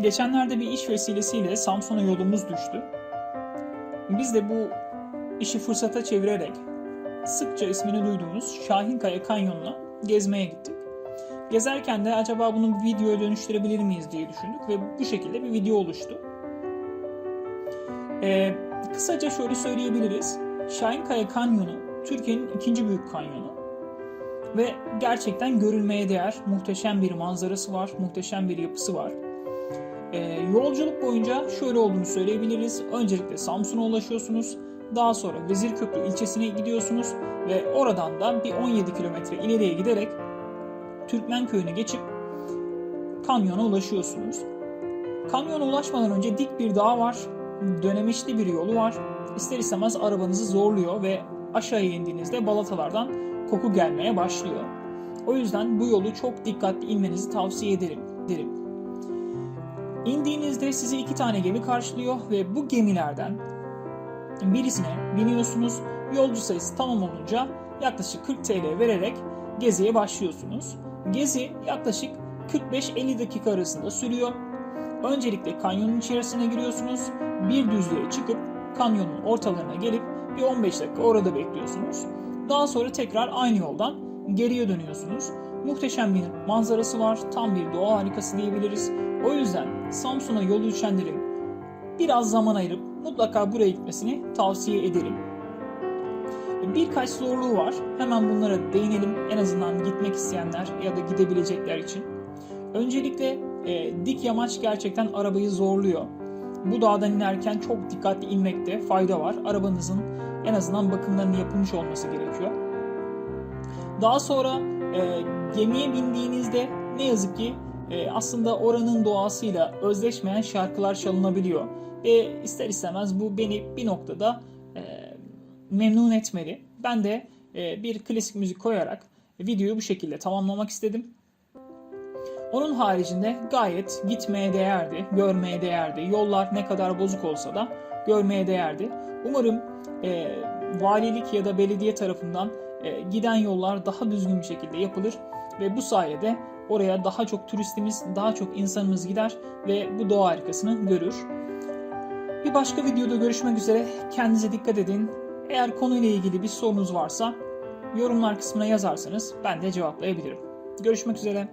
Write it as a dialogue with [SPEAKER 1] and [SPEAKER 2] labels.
[SPEAKER 1] Geçenlerde bir iş vesilesiyle Samsun'a yolumuz düştü. Biz de bu işi fırsata çevirerek sıkça ismini duyduğumuz Şahinkaya Kanyonu'na gezmeye gittik. Gezerken de acaba bunu bir videoya dönüştürebilir miyiz diye düşündük ve bu şekilde bir video oluştu. Ee, kısaca şöyle söyleyebiliriz. Şahinkaya Kanyonu Türkiye'nin ikinci büyük kanyonu ve gerçekten görülmeye değer muhteşem bir manzarası var, muhteşem bir yapısı var. Ee, yolculuk boyunca şöyle olduğunu söyleyebiliriz. Öncelikle Samsun'a ulaşıyorsunuz. Daha sonra Vezirköprü ilçesine gidiyorsunuz ve oradan da bir 17 kilometre ileriye giderek Türkmen köyünü geçip kanyona ulaşıyorsunuz. Kanyona ulaşmadan önce dik bir dağ var, dönemeçli bir yolu var. İster istemez arabanızı zorluyor ve aşağıya indiğinizde balatalardan koku gelmeye başlıyor. O yüzden bu yolu çok dikkatli inmenizi tavsiye ederim. derim. İndiğinizde sizi iki tane gemi karşılıyor ve bu gemilerden birisine biniyorsunuz. Yolcu sayısı tamam olunca yaklaşık 40 TL vererek geziye başlıyorsunuz. Gezi yaklaşık 45-50 dakika arasında sürüyor. Öncelikle kanyonun içerisine giriyorsunuz. Bir düzlüğe çıkıp kanyonun ortalarına gelip bir 15 dakika orada bekliyorsunuz. Daha sonra tekrar aynı yoldan geriye dönüyorsunuz. Muhteşem bir manzarası var. Tam bir doğa harikası diyebiliriz. O yüzden Samsun'a yol düşenlerin biraz zaman ayırıp mutlaka buraya gitmesini tavsiye ederim. Birkaç zorluğu var. Hemen bunlara değinelim. En azından gitmek isteyenler ya da gidebilecekler için. Öncelikle e, dik yamaç gerçekten arabayı zorluyor. Bu dağdan inerken çok dikkatli inmekte fayda var. Arabanızın en azından bakımlarının yapılmış olması gerekiyor. Daha sonra e, gemiye bindiğinizde ne yazık ki e, aslında oranın doğasıyla özleşmeyen şarkılar çalınabiliyor. Ve ister istemez bu beni bir noktada e, memnun etmeli. Ben de e, bir klasik müzik koyarak videoyu bu şekilde tamamlamak istedim. Onun haricinde gayet gitmeye değerdi, görmeye değerdi. Yollar ne kadar bozuk olsa da görmeye değerdi. Umarım e, valilik ya da belediye tarafından e, giden yollar daha düzgün bir şekilde yapılır ve bu sayede oraya daha çok turistimiz, daha çok insanımız gider ve bu doğa harikasını görür. Bir başka videoda görüşmek üzere. Kendinize dikkat edin. Eğer konuyla ilgili bir sorunuz varsa yorumlar kısmına yazarsanız ben de cevaplayabilirim. Görüşmek üzere.